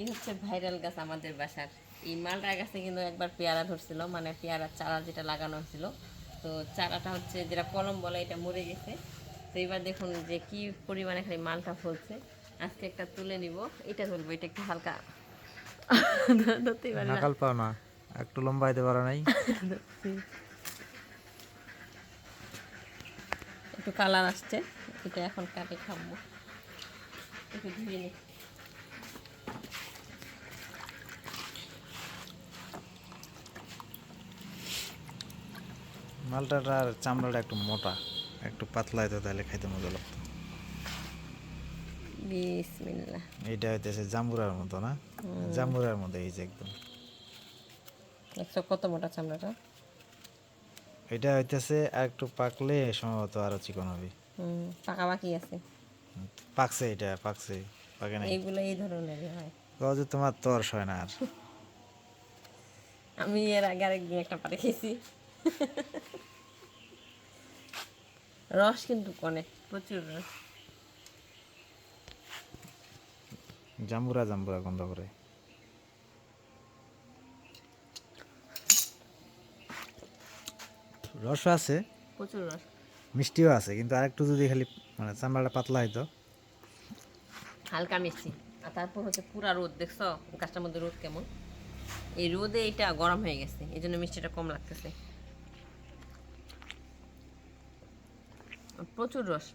এই হচ্ছে ভাইরাল গাছ আমাদের বাসার। এই মালটা গাছে কিন্তু একবার পেয়ারা ধরছিল মানে পেয়ারা চারা যেটা লাগানো হয়েছিল। তো চারাটা হচ্ছে যেটা কলম বলে এটা মরে গেছে। তো এবার দেখুন যে কি পরিমাণে খালি মালটা ফলছে। আজকে একটা তুলে নিব এটা তুলবো এটা একটু হালকা। ধরতেই পারি নাকাল পাও না একটু লম্বা হইতে পারো নাই। একটু কালার আসছে এটা এখন কাটে খাব। একটু ধুয়ে নি মালটাটার চামড়াটা একটু মোটা একটু পাতলা হইতো তাহলে খাইতে মজা লাগতো। বিসমিল্লা এইটা হইতেছে জাম্বুরার মতো না? জাম্বুরার মতো এই যে একদম। দেখছ কত মোটা চামড়াটা? এটা হইতেছে আর একটু পাকলে সম্ভবত আরও চিকন হবে। হুম পাকা বাকি আছে। পাকছে এটা পাকছে পাকে নাই। এইগুলো এই ধরনেরই হয়। কও তোমার তর্স হয় না আর। আমি এর আগে আরেকদিন একটা পারে খেয়েছি। রস কিন্তু অনেক প্রচুর রস। জাম্বুরা জাম্বুরা গন্ধ করে। রস আছে। প্রচুর রস। মিষ্টিও আছে কিন্তু আরেকটু যদি খালি মানে চামড়াটা পাতলা হইতো হালকা মিষ্টি। আর তারপর হচ্ছে পুরা রোদ দেখছ? গাছটার মধ্যে রোদ কেমন? এই রোদে এটা গরম হয়ে গেছে এই জন্য মিষ্টিটা কম লাগতেছে। প্রচুর রস।